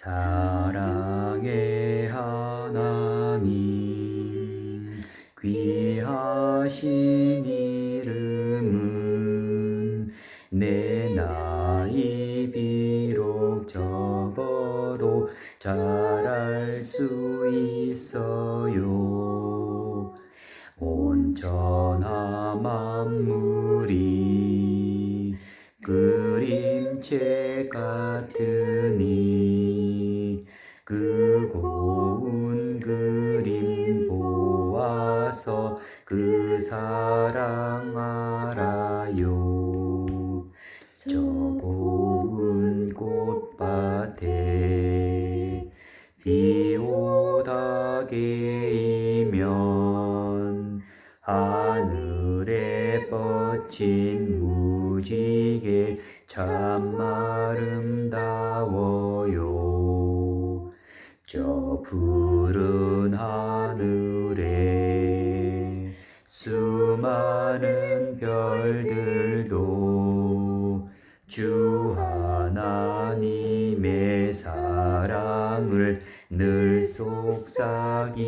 사랑의 하나님 귀하신 이름은 내 나이 비록 적어도 잘알 수 있어요. 온전한 만물이 그 림체 같으니 그 고운 그림 보아서 그 사랑 알아요. 저 고운 꽃밭에 비 오다 개이면 하늘에 뻗친 무지개 참 아름다워요 저 푸른 하늘에 수많은 별들도 주 하나님의 사랑을 늘 속삭이지요.